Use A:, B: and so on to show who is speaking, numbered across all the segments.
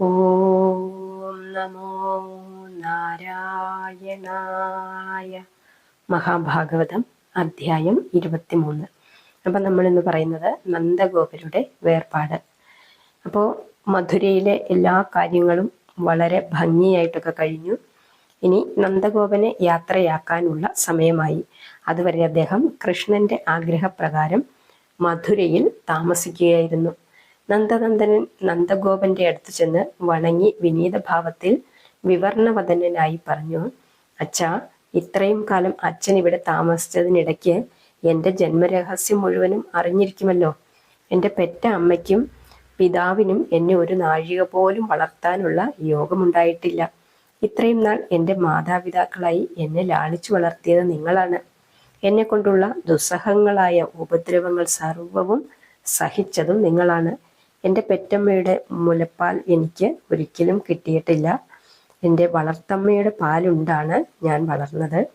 A: ഓം നമോ നാരായണായ മഹാഭാഗവതം അധ്യായം ഇരുപത്തിമൂന്ന്. അപ്പം നമ്മൾ ഇന്ന് പറയുന്നത് നന്ദഗോപരുടെ വേർപാട്. അപ്പോൾ മധുരയിലെ എല്ലാ കാര്യങ്ങളും വളരെ ഭംഗിയായിട്ടൊക്കെ കഴിഞ്ഞു. ഇനി നന്ദഗോപനെ യാത്രയാക്കാനുള്ള സമയമായി. അതുവരെ അദ്ദേഹം കൃഷ്ണന്റെ ആഗ്രഹപ്രകാരം മധുരയിൽ താമസിക്കുകയായിരുന്നു. നന്ദനന്ദനൻ നന്ദഗോപന്റെ അടുത്ത് ചെന്ന് വണങ്ങി വിനീതഭാവത്തിൽ വിവർണവദനായി പറഞ്ഞു അച്ഛാ ഇത്രയും കാലം അച്ഛൻ ഇവിടെ താമസിച്ചതിനിടയ്ക്ക് എന്റെ ജന്മരഹസ്യം മുഴുവനും അറിഞ്ഞിരിക്കുമല്ലോ. എന്റെ പെറ്റ അമ്മയ്ക്കും പിതാവിനും എന്നെ ഒരു നാഴിക പോലും വളർത്താനുള്ള യോഗമുണ്ടായിട്ടില്ല. ഇത്രയും നാൾ എന്റെ മാതാപിതാക്കളായി എന്നെ ലാളിച്ചു വളർത്തിയത് നിങ്ങളാണ്. എന്നെ കൊണ്ടുള്ള ദുസ്സഹങ്ങളായ ഉപദ്രവങ്ങൾ സർവവും സഹിച്ചതും നിങ്ങളാണ്. എന്റെ പെറ്റമ്മയുടെ മുലപ്പാൽ എനിക്ക് ഒരിക്കലും കിട്ടിയിട്ടില്ല. എന്റെ വളർത്തമ്മയുടെ പാലുണ്ടാണ് ഞാൻ വളർന്നത്.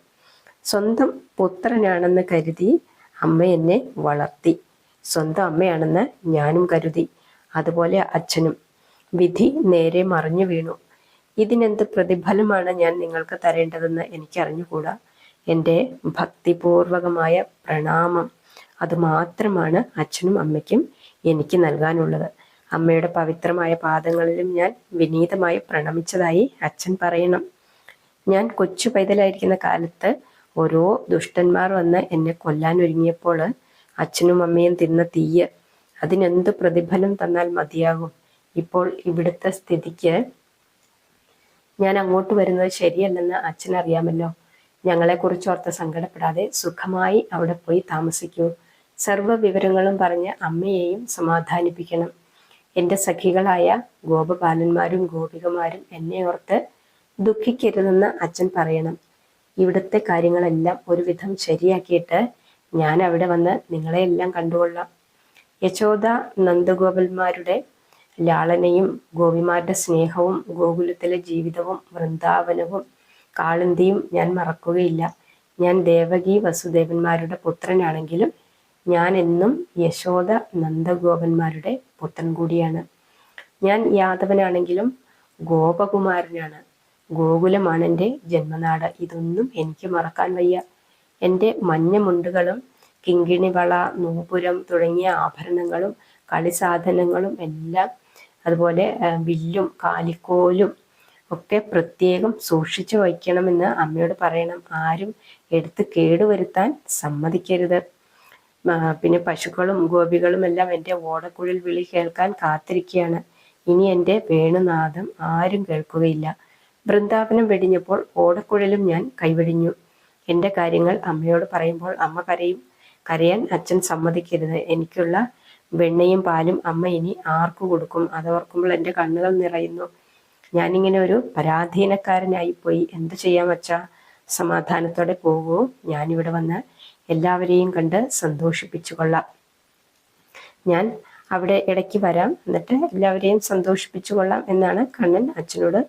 A: സ്വന്തം പുത്രനാണെന്ന് കരുതി അമ്മ എന്നെ വളർത്തി. സ്വന്തം അമ്മയാണെന്ന് ഞാനും കരുതി. അതുപോലെ അച്ഛനും. വിധി നേരെ മറിഞ്ഞു വീണു. ഇതിനെന്ത് പ്രതിഫലമാണ് ഞാൻ നിങ്ങൾക്ക് തരേണ്ടതെന്ന് എനിക്കറിഞ്ഞുകൂടാ. എന്റെ ഭക്തിപൂർവകമായ പ്രണാമം. അതുമാത്രമാണ് അച്ഛനും അമ്മയ്ക്കും എനിക്ക് നൽകാനുള്ളത്. അമ്മയുടെ പവിത്രമായ പാദങ്ങളിലും ഞാൻ വിനീതമായി പ്രണമിച്ചതായി അച്ഛൻ പറയണം. ഞാൻ കൊച്ചു പൈതലായിരിക്കുന്ന കാലത്ത് ഓരോ ദുഷ്ടന്മാർ വന്ന് എന്നെ കൊല്ലാൻ ഒരുങ്ങിയപ്പോൾ അച്ഛനും അമ്മയും തിന്ന തീയ് അതിനെന്ത് പ്രതിഫലം തന്നാൽ മതിയാകും? ഇപ്പോൾ ഇവിടുത്തെ സ്ഥിതിക്ക് ഞാൻ അങ്ങോട്ട് വരുന്നത് ശരിയല്ലെന്ന് അച്ഛൻ അറിയാമല്ലോ. ഞങ്ങളെക്കുറിച്ച് ഓർത്ത് സങ്കടപ്പെടാതെ സുഖമായി അവിടെ പോയി താമസിക്കൂ. സർവ വിവരങ്ങളും പറഞ്ഞ് അമ്മയെയും സമാധാനിപ്പിക്കണം. എന്റെ സഖികളായ ഗോപബാലന്മാരും ഗോപികമാരും എന്നെ ഓർത്ത് ദുഃഖിക്കരുതെന്ന് അച്ഛൻ പറയണം. ഇവിടുത്തെ കാര്യങ്ങളെല്ലാം ഒരുവിധം ശരിയാക്കിയിട്ട് ഞാൻ അവിടെ വന്ന് നിങ്ങളെയെല്ലാം കണ്ടുകൊള്ളാം. യശോദ നന്ദഗോപന്മാരുടെ ലാളനയും ഗോപിമാരുടെ സ്നേഹവും ഗോകുലത്തിലെ ജീവിതവും വൃന്ദാവനവും കാളിന്തിയും ഞാൻ മറക്കുകയില്ല. ഞാൻ ദേവകി വസുദേവന്മാരുടെ പുത്രനാണെങ്കിലും ഞാൻ എന്നും യശോദ നന്ദഗോപന്മാരുടെ പുത്രൻ കൂടിയാണ്. ഞാൻ യാദവനാണെങ്കിലും ഗോപകുമാരനാണ്. ഗോകുലമാണ് എന്റെ ജന്മനാട്. ഇതൊന്നും എനിക്ക് മറക്കാൻ വയ്യ. എന്റെ മഞ്ഞമുണ്ടുകളും കിങ്കിണിവള നൂപുരം തുടങ്ങിയ ആഭരണങ്ങളും കളിസാധനങ്ങളും എല്ലാം അതുപോലെ വില്ലും കാലിക്കോലും ഒക്കെ പ്രത്യേകം സൂക്ഷിച്ചു വയ്ക്കണമെന്ന് അമ്മയോട് പറയണം. ആരും എടുത്ത് കേടുവരുത്താൻ സമ്മതിക്കരുത്. പിന്നെ പശുക്കളും ഗോപികളും എല്ലാം എന്റെ ഓടക്കുഴൽ വിളി കേൾക്കാൻ കാത്തിരിക്കുകയാണ്. ഇനി എന്റെ വേണുനാഥം ആരും കേൾക്കുകയില്ല. വൃന്ദാവനം വെടിഞ്ഞപ്പോൾ ഓടക്കുഴലും ഞാൻ കൈവെടിഞ്ഞു. എന്റെ കാര്യങ്ങൾ അമ്മയോട് പറയുമ്പോൾ അമ്മ കരയും. കരയാൻ അച്ഛൻ സമ്മതിക്കരുത്. എനിക്കുള്ള വെണ്ണയും പാലും അമ്മ ഇനി ആർക്കു കൊടുക്കും? അതോർക്കുമ്പോൾ എന്റെ കണ്ണുകൾ നിറയുന്നു. ഞാനിങ്ങനെ ഒരു പരാധീനക്കാരനായി പോയി. എന്തു ചെയ്യാൻ വച്ചാ സമാധാനത്തോടെ പോകൂ. ഞാനിവിടെ വന്ന് എല്ലാവരെയും കണ്ട് സന്തോഷിപ്പിച്ചു കൊള്ളാം ഞാൻ അവിടെ ഇടയ്ക്ക് വരാം. എന്നിട്ട് എല്ലാവരെയും സന്തോഷിപ്പിച്ചു കൊള്ളാം എന്നാണ് കണ്ണൻ അച്ഛനോട്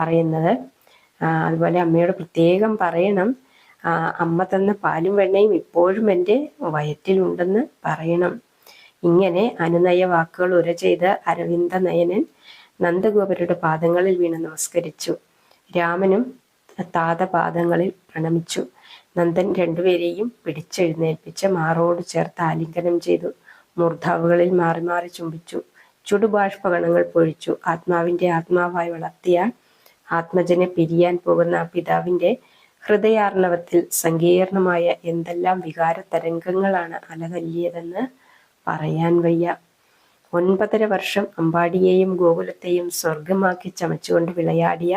A: പറയുന്നത്. അതുപോലെ അമ്മയോട് പ്രത്യേകം പറയണം. അമ്മ തന്ന പാലും വെണ്ണയും ഇപ്പോഴും എന്റെ വയറ്റിലുണ്ടെന്ന് പറയണം. ഇങ്ങനെ അനുനയ വാക്കുകൾ ഉര ചെയ്ത് അരവിന്ദ നയനൻ നന്ദഗോപരുടെ പാദങ്ങളിൽ വീണ് നമസ്കരിച്ചു. രാമനും താതപാദങ്ങളിൽ പ്രണമിച്ചു. നന്ദൻ രണ്ടുപേരെയും പിടിച്ചെഴുന്നേൽപ്പിച്ച് മാറോട് ചേർത്ത് ആലിംഗനം ചെയ്തു. മൂർധാവുകളിൽ മാറി മാറി ചുംബിച്ചു. ചുടുബാഷ്പകണങ്ങൾ പൊഴിച്ചു. ആത്മാവിന്റെ ആത്മാവായി വളർത്തിയ ആത്മജനെ പിരിയാൻ പോകുന്ന പിതാവിന്റെ ഹൃദയാർണവത്തിൽ സങ്കീർണമായ എന്തെല്ലാം വികാര തരംഗങ്ങളാണ് അലതല്ലിയതെന്ന് പറയാൻ വയ്യ. ഒൻപതര വർഷം അമ്പാടിയെയും ഗോകുലത്തെയും സ്വർഗമാക്കി ചമച്ചുകൊണ്ട് വിളയാടിയ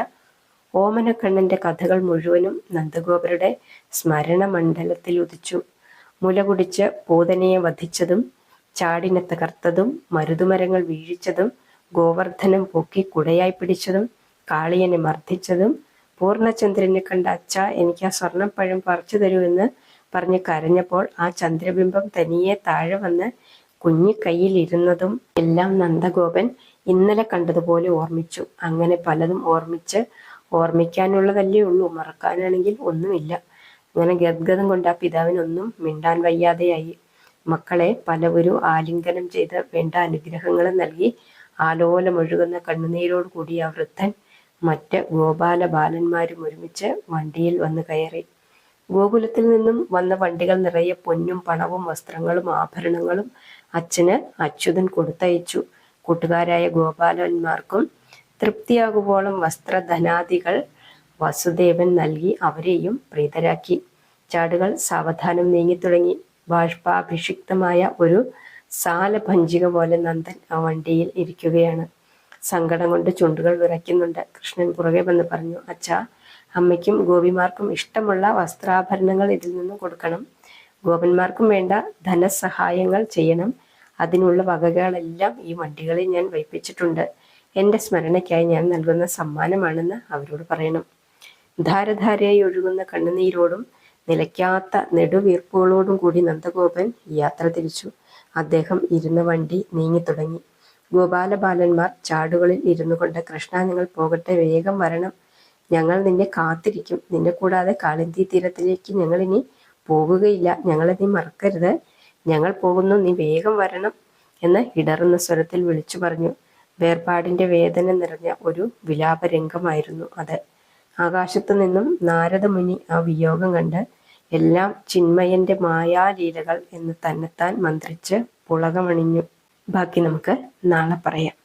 A: ഓമനക്കണ്ണന്റെ കഥകൾ മുഴുവനും നന്ദഗോപരുടെ സ്മരണ മണ്ഡലത്തിൽ ഉദിച്ചു. മുല കുടിച്ച് പൂതനയെ വധിച്ചതും ചാടിനെ തകർത്തതും മരുതുമരങ്ങൾ വീഴിച്ചതും ഗോവർദ്ധനം പൊക്കി കുടയായി പിടിച്ചതും കാളിയനെ മർദ്ദിച്ചതും പൂർണചന്ദ്രനെ കണ്ട അച്ഛ എനിക്ക് ആ സ്വർണപ്പഴം പറിച്ചു തരൂ പറഞ്ഞ് കരഞ്ഞപ്പോൾ ആ ചന്ദ്രബിംബം തനിയെ താഴെ വന്ന് കുഞ്ഞിക്കൈയിൽ കയ്യിലിരുന്നതും എല്ലാം നന്ദഗോപൻ ഇന്നലെ കണ്ടതുപോലെ ഓർമ്മിച്ചു. അങ്ങനെ പലതും ഓർമ്മിച്ച് ഓർമ്മിക്കാനുള്ളതല്ലേ ഉള്ളൂ. മറക്കാനാണെങ്കിൽ ഒന്നുമില്ല. അങ്ങനെ ഗദ്ഗതം കൊണ്ട് ആ പിതാവിനൊന്നും മിണ്ടാൻ വയ്യാതെയായി. മക്കളെ പലവരും ആലിംഗനം ചെയ്ത് വേണ്ട അനുഗ്രഹങ്ങൾ നൽകി ആലോലമൊഴുകുന്ന കണ്ണുനീരോട് കൂടി ആ വൃദ്ധൻ മറ്റ് ഗോപാല ബാലന്മാരും ഒരുമിച്ച് വണ്ടിയിൽ വന്ന് കയറി. ഗോകുലത്തിൽ നിന്നും വന്ന വണ്ടികൾ നിറയെ പൊന്നും പണവും വസ്ത്രങ്ങളും ആഭരണങ്ങളും അച്ഛന് അച്യുതൻ കൊടുത്തയച്ചു. കൂട്ടുകാരായ ഗോപാലന്മാർക്കും തൃപ്തിയാകുവോളം വസ്ത്രധനാദികൾ വസുദേവൻ നൽകി അവരെയും പ്രീതരാക്കി. ചാടുകൾ സാവധാനം നീങ്ങിത്തുടങ്ങി. ബാഷ്പാഭിഷിക്തമായ ഒരു സാലഭഞ്ചിക പോലെ നന്ദൻ ആ വണ്ടിയിൽ ഇരിക്കുകയാണ്. സങ്കടം കൊണ്ട് ചുണ്ടുകൾ വിറയ്ക്കുന്നുണ്ട്. കൃഷ്ണൻ പുറകെ വന്ന് പറഞ്ഞു അച്ഛാ അമ്മയ്ക്കും ഗോപിമാർക്കും ഇഷ്ടമുള്ള വസ്ത്രാഭരണങ്ങൾ ഇതിൽ നിന്ന് കൊടുക്കണം. ഗോപന്മാർക്കും വേണ്ട ധനസഹായങ്ങൾ ചെയ്യണം. അതിനുള്ള വകകളെല്ലാം ഈ വണ്ടികളിൽ ഞാൻ വയ്പ്പിച്ചിട്ടുണ്ട്. എന്റെ സ്മരണയ്ക്കായി ഞാൻ നൽകുന്ന സമ്മാനമാണെന്ന് അവരോട് പറയണം. ധാരധാരയായി ഒഴുകുന്ന കണ്ണുനീരോടും നിലയ്ക്കാത്ത നെടുവീർപ്പുകളോടും കൂടി നന്ദഗോപൻ യാത്ര തിരിച്ചു. അദ്ദേഹം ഇരുന്ന വണ്ടി നീങ്ങി തുടങ്ങി ഗോപാലബാലന്മാർ ചാടുകളിൽ ഇരുന്നു കൊണ്ട് കൃഷ്ണ നിങ്ങൾ പോകട്ടെ വേഗം വരണം. ഞങ്ങൾ നിന്നെ കാത്തിരിക്കും. നിന്നെ കൂടാതെ കാളിന്തി തീരത്തിലേക്ക് ഞങ്ങൾ ഇനി പോകുകയില്ല ഞങ്ങളെ നീ മറക്കരുത്. ഞങ്ങൾ പോകുന്നു. നീ വേഗം വരണം എന്ന് ഇടറുന്ന സ്വരത്തിൽ വിളിച്ചു പറഞ്ഞു. വേർപാടിന്റെ വേദന നിറഞ്ഞ ഒരു വിലാപരംഗമായിരുന്നു അത്. ആകാശത്തു നിന്നും നാരദമുനി ആ വിയോഗം കണ്ട് എല്ലാം ചിന്മയന്റെ മായാലീലകൾ എന്ന് തന്നെത്താൻ മന്ത്രിച്ച് പുളകമണിഞ്ഞു. ബാക്കി നമുക്ക് നാളെ പറയാം.